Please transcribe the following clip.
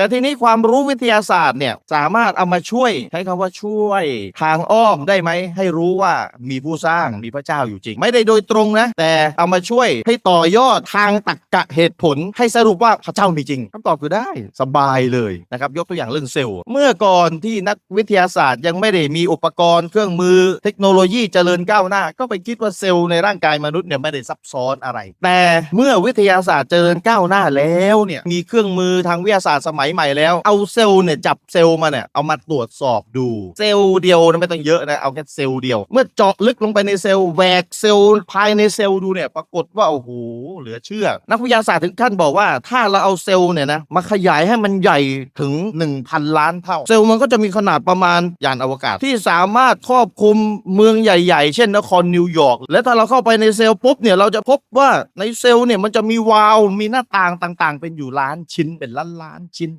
แต่ทีนี้ความรู้วิทยาศาสตร์เนี่ยสามารถเอามาช่วยใช้คำว่าช่วยทางอ้อมได้ไหม ให้รู้ว่ามีผู้สร้างมีพระเจ้าอยู่จริง ไม่ได้โดยตรงนะ แต่เอามาช่วยให้ต่อยอดทางตรรกะเหตุผล ให้สรุปว่าพระเจ้ามีจริงคำตอบคือได้สบายเลยนะครับยกตัวอย่างเรื่องเซลล์ เมื่อก่อนที่นักวิทยาศาสตร์ยังไม่ได้มีอุปกรณ์เครื่องมือเทคโนโลยีเจริญก้าวหน้า ก็ไปคิดว่าเซลล์ในร่างกายมนุษย์เนี่ยไม่ได้ซับซ้อนอะไร แต่เมื่อวิทยาศาสตร์เจริญก้าวหน้าแล้วเนี่ยมีเครื่องมือทางวิทยาศาสตร์สมัยใหม่แล้ว เอาเซลล์เนี่ยจับเซลล์มาเนี่ยเอามาตรวจสอบดู เซลล์เดียวนะไม่ต้องเยอะนะเอาแค่เซลล์เดียว เมื่อเจาะลึกลงไปในเซลล์แหวกเซลล์ภายในเซลล์ดูเนี่ยปรากฏว่าโอ้โหเหลือเชื่อ นักวิทยาศาสตร์ถึงขั้นบอกว่า ถ้าเราเอาเซลล์เนี่ยนะมาขยายให้มันใหญ่ถึง 1,000 ล้านเท่า เซลล์มันก็จะมีขนาดประมาณยานอวกาศ ที่สามารถครอบคลุมเมืองใหญ่ ๆ เช่นนครนิวยอร์กและถ้าเราเข้าไปในเซลล์ปุ๊บเนี่ยเราจะพบว่าในเซลล์เนี่ยมันจะมีวาล์วมีหน้าต่างต่าง ๆ เป็นอยู่ล้านชิ้นเป็นล้านล้านชิ้น